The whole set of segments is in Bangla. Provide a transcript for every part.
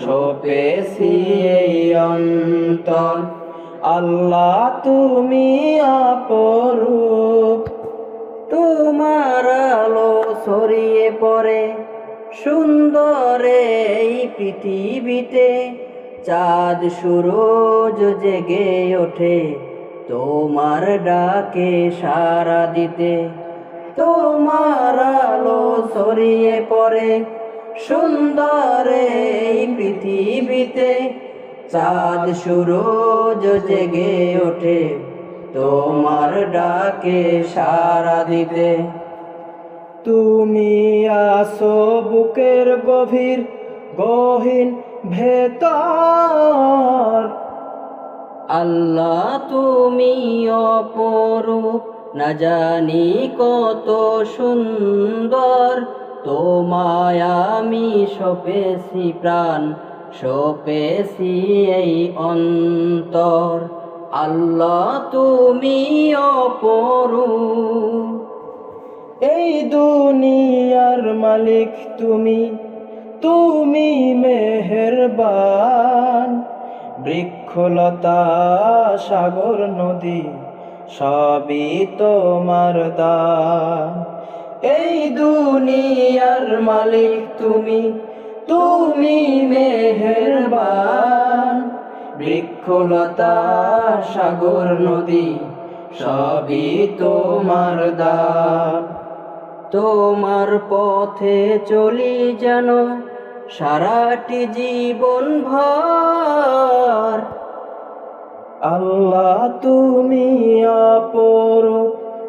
সপেছি এই অন্তর। আল্লাহ, তুমি অপরূপ। তোমার আলো ছড়িয়ে পড়ে সুন্দর এই পৃথিবীতে। চাঁদ, সুরজ জেগে ওঠে তোমার ডাকে সারা দিতে। তোমার আলো ছড়িয়ে পড়ে সুন্দর এই পৃথিবীতে। চাঁদ, সুরজ জেগে ওঠে তোমার ডাকে সারা দিতে। তুমি আসো বুকের গভীর, গহীন ভেতর। আল্লাহ তুমি অপরূপ, না জানি কত সুন্দর। তোমায় আমি সপেছি প্রাণ, সপেছি এই অন্তর। আল্লাহ, তুমি অপরূপ। এই দুনিয়ার মালিক তুমি তুমি মেহেরবান। বৃক্ষলতা, সাগর, নদী, সবই তোমার দান। এই দুনিয়ার মালিক তুমি তুমি মেহেরবান। বৃক্ষলতা, সাগর, নদী, সবই তোমার দান। তোমার পথে চলি যেন সারাটি জীবন ভর। আল্লাহ তুমি অপরূপ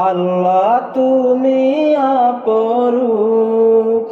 আল্লাহ তুমি অপরূপ